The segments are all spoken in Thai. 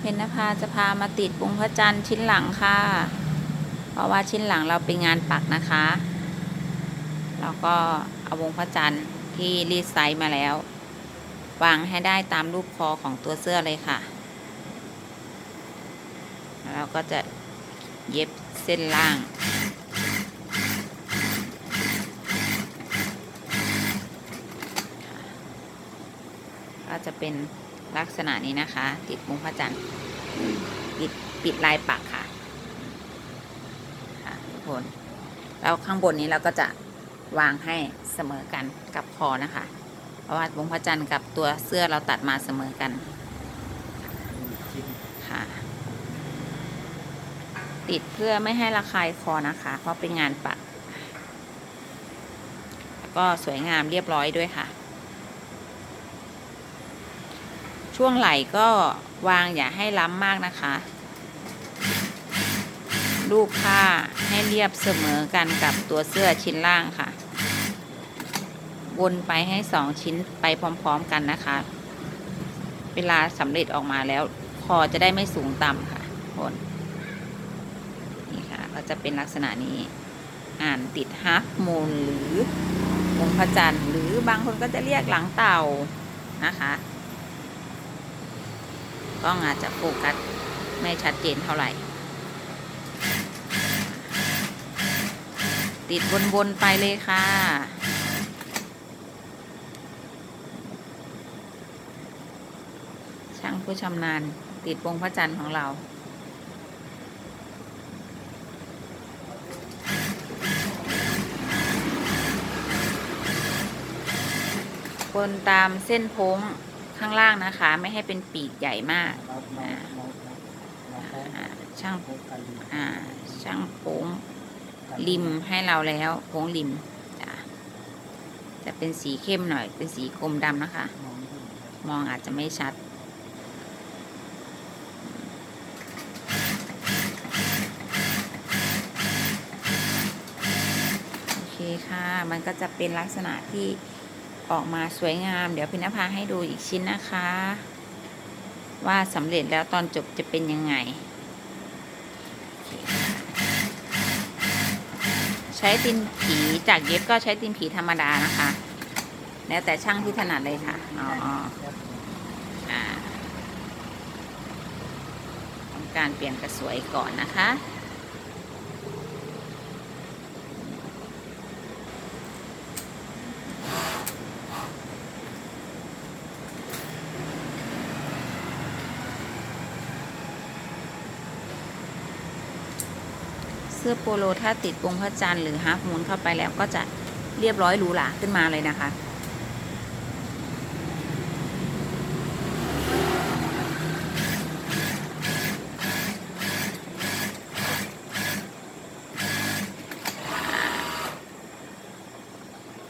เพนนภาจะพามาติดวงพระจันทร์ชิ้นหลังค่ะ เพราะว่าชิ้นหลังเราเป็นงานปักนะคะ แล้วก็เอาวงพระจันทร์ที่รีดไซส์มาแล้ว วางให้ได้ตามรูปคอของตัวเสื้อเลยค่ะ แล้วก็จะเย็บเส้นล่างก็จะเป็น ลักษณะนี้นะคะ ติดวงพระจันทร์ปิดปิดลายปักค่ะค่ะทุกคนแล้วข้างบนนี้เราก็จะวางให้เสมอกันกับคอนะคะ เพราะว่าวงพระจันทร์กับตัวเสื้อเราตัดมาเสมอกันค่ะ ติดเพื่อไม่ให้ระคายคอนะคะ เพราะเป็นงานปัก แล้วก็สวยงามเรียบร้อยด้วยค่ะ ช่วงไหล่ก็วางอย่าให้ล้ำมากนะคะลูกผ้าให้เรียบเสมอกันกับตัวเสื้อชิ้นล่างค่ะ วนไปให้สองชิ้นไปพร้อมๆกันนะคะ เวลาสำเร็จออกมาแล้ว คอจะได้ไม่สูงต่ำค่ะคนนี่ค่ะ ก็จะเป็นลักษณะนี้ อ่านติดฮัฟมูลหรือวงพระจันทร์หรือบางคนก็จะเรียกหลังเต่านะคะ กล้องอาจจะโฟกัสไม่ชัดเจนเท่าไหร่ ติดวนๆไปเลยค่ะช่างผู้ชำนาญติดวงพระจันทร์ของเราบนตามเส้นโพ้ง ข้างล่างนะคะ ไม่ให้เป็นปีกใหญ่มากช่างช่างโพ้งริมให้เราแล้วโพ้งริมจะจะเป็นสีเข้มหน่อย เป็นสีกรมดำนะคะ มองอาจจะไม่ชัดโอเคค่ะ มันก็จะเป็นลักษณะที่ ออกมาสวยงาม เดี๋ยวพินภาให้ดูอีกชิ้นนะคะ ว่าสำเร็จแล้วตอนจบจะเป็นยังไง ใช้ตินผีจากเย็บก็ใช้ตินผีธรรมดานะคะ แล้วแต่ช่างที่ถนัดเลยค่ะอ๋อการเปลี่ยนกระสวยก่อนนะคะ เสื้อโปโลถ้าติดวงพระจันทร์หรือฮาร์ฟมูนเข้าไปแล้วก็จะเรียบร้อยหรูหราขึ้นมาเลยนะคะ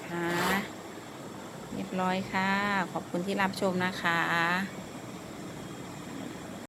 ค่ะเรียบร้อยค่ะ ขอบคุณที่รับชมนะคะ